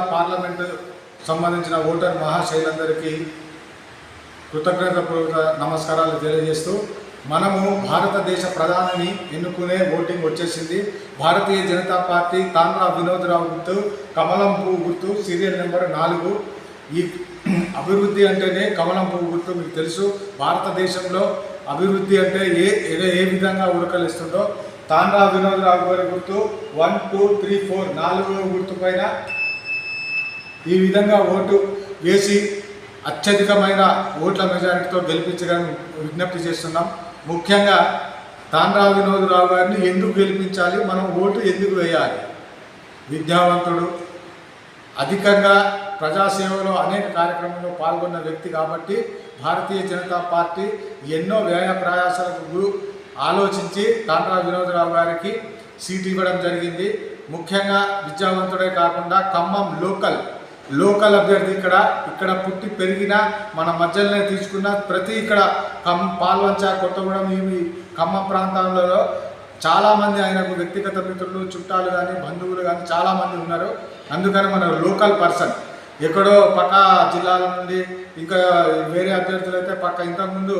Parliament సంబంధించిన voter మహాశైలందరికీ కృతజ్ఞతపూర్వక నమస్కారాలు తెలియజేస్తూ మనము భారతదేశ ప్రధానిని ఎన్నుకునే ఓటింగ్ వచ్చేసింది. భారతీయ జనతా పార్టీ తాండ్రా వినోద్రావు గుర్తు కమలం పువ్వు గుర్తు సీరియల్ నెంబర్ నాలుగు. ఈ అభివృద్ధి అంటేనే కమలం పువ్వు గుర్తు మీకు తెలుసు. భారతదేశంలో అభివృద్ధి అంటే ఏ ఏ- ఏ విధంగా ఉడకలిస్తుందో తాండ్రా వినోద్రావు గారి గుర్తు వన్ టూ త్రీ ఫోర్ నాలుగు గుర్తు పైన ఈ విధంగా ఓటు వేసి అత్యధికమైన ఓట్ల మెజారిటీతో గెలిపించడానికి విజ్ఞప్తి చేస్తున్నాం. ముఖ్యంగా తాండ్రా వినోదరావు గారిని ఎందుకు గెలిపించాలి? మనం ఓటు ఎందుకు వేయాలి? విద్యావంతుడు అధికంగా ప్రజాసేవలో అనేక కార్యక్రమంలో పాల్గొన్న వ్యక్తి కాబట్టి భారతీయ జనతా పార్టీ ఎన్నో వ్యయ ప్రయాసాలకు ఆలోచించి తాండ్రా వినోదరావు గారికి సీట్ ఇవ్వడం జరిగింది. ముఖ్యంగా విద్యావంతుడే కాకుండా ఖమ్మం లోకల్ లోకల్ అభ్యర్థి ఇక్కడ ఇక్కడ పుట్టి పెరిగిన మన మధ్యలోనే తీసుకున్న ప్రతి ఇక్కడ కమ్ పాల్వంచ కొత్తగూడెం ఇవి ఖమ్మం ప్రాంతాలలో చాలామంది ఆయనకు వ్యక్తిగత మిత్రులు చుట్టాలు కానీ బంధువులు కానీ చాలామంది ఉన్నారు. అందుకని మన లోకల్ పర్సన్ ఎక్కడో పక్క జిల్లాల నుండి ఇంకా వేరే అభ్యర్థులు అయితే పక్క ఇంతకుముందు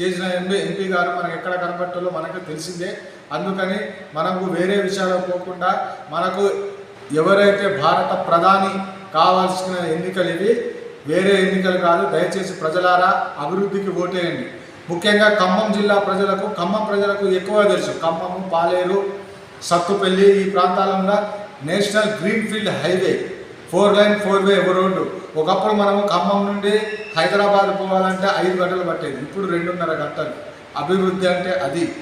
చేసిన ఎంపీ ఎంపీ గారు మనకు ఎక్కడ కనబట్టాలో మనకు తెలిసిందే. అందుకని మనకు వేరే విషయాలు పోకుండా మనకు ఎవరైతే భారత ప్రధాని కావాల్సిన ఎన్నికలు ఇవి. వేరే ఎన్నికలు కాదు దయచేసి ప్రజలారా అభివృద్ధికి ఓటేయండి. ముఖ్యంగా ఖమ్మం జిల్లా ప్రజలకు ఖమ్మం ప్రజలకు ఎక్కువ తెలుసు. ఖమ్మము పాలేరు సత్తుపల్లి ఈ ప్రాంతాలలో national greenfield highway. Four lane four way road. ఒకప్పుడు మనము ఖమ్మం నుండి హైదరాబాద్ పోవాలంటే ఐదు గంటలు పట్టేది. ఇప్పుడు రెండున్నర గంటలు. అభివృద్ధి అంటే అది.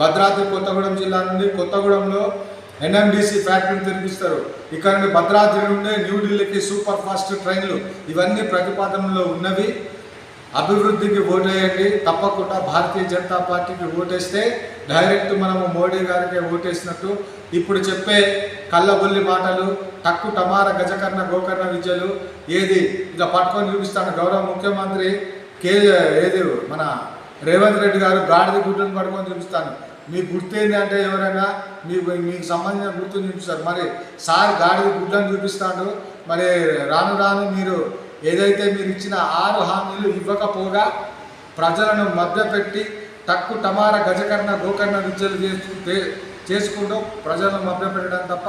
భద్రాద్రి కొత్తగూడెం జిల్లా నుండి కొత్తగూడెంలో ఎన్ఎండిసి ఫ్యాక్టరీని తెరిపిస్తారు. ఇక్కడ నుండి భద్రాద్రి నుండి న్యూఢిల్లీకి సూపర్ ఫాస్ట్ ట్రైన్లు ఇవన్నీ ప్రతిపాదనలో ఉన్నవి. అభివృద్ధికి ఓటేయండి. తప్పకుండా భారతీయ జనతా పార్టీకి ఓటేస్తే డైరెక్ట్ మనము మోడీ గారికి ఓటేసినట్టు. ఇప్పుడు చెప్పే కళ్ళబొల్లి మాటలు టక్కు టమార గజకర్ణ గోకర్ణ విద్యలు ఏది ఇక పట్టుకొని చూపిస్తాను గౌరవ ముఖ్యమంత్రి కే ఏది మన రేవంత్ రెడ్డి గారు గాడిద గుడ్డను పట్టుకొని చూపిస్తాను. మీ గుర్తు ఏంటి అంటే ఎవరైనా మీకు మీకు సంబంధించిన గుర్తు చూపిస్తారు. మరి సార్ గాడిద గుడ్లను చూపిస్తాడు. మరి రాను రాను మీరు ఏదైతే మీరు ఇచ్చిన ఆరు హామీలు ఇవ్వకపోగా ప్రజలను మభ్యపెట్టి తక్కు టమార గజకర్ణ గోకర్ణ విద్యలు చేస్తూ చేసుకుంటూ ప్రజలను మభ్యపెట్టడం తప్ప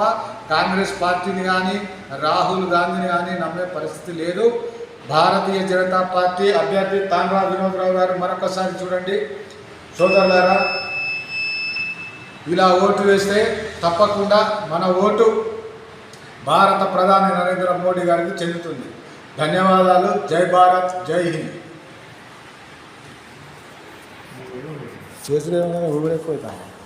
కాంగ్రెస్ పార్టీని కానీ రాహుల్ గాంధీని కానీ నమ్మే పరిస్థితి లేదు. భారతీయ జనతా పార్టీ అభ్యర్థి తాండ్రా వినోద్రావు గారు మరొకసారి చూడండి. సోదరులారా ఇలా ఓటు వేస్తే తప్పకుండా మన ఓటు భారత ప్రధాని నరేంద్ర మోడీ గారికి చెందుతుంది. ధన్యవాదాలు. జై భారత్. జై హింద్. చేసిన ఎక్కువ అవుతాను